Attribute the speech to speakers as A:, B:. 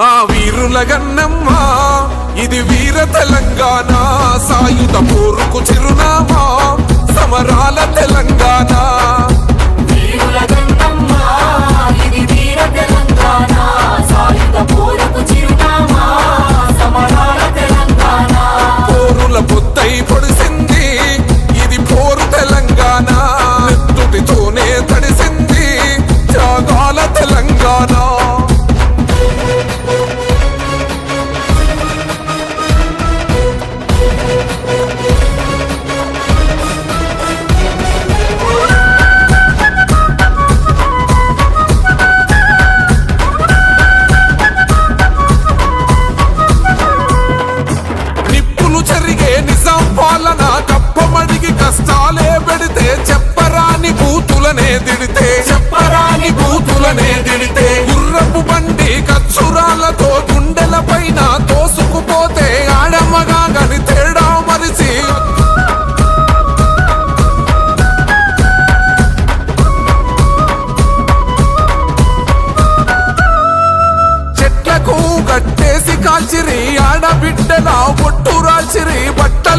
A: ఆ వీరుల గన్నమ్మ ఇది వీర తెలంగాణ. సాయుధ పోరుకు చిరునామా సమరాల నిజాం పాలన కప్పమడిగి కష్టాలే పెడితే చెప్పరాని బూతులనే దిడితే చెప్పరాని బూతులనే దిడితే గుర్రపు బండి కచ్చురా తట్టేసి కట్టేసి కాల్చిరి ఆడబిడ్డల బొట్టు రాల్చిరి బట్టలు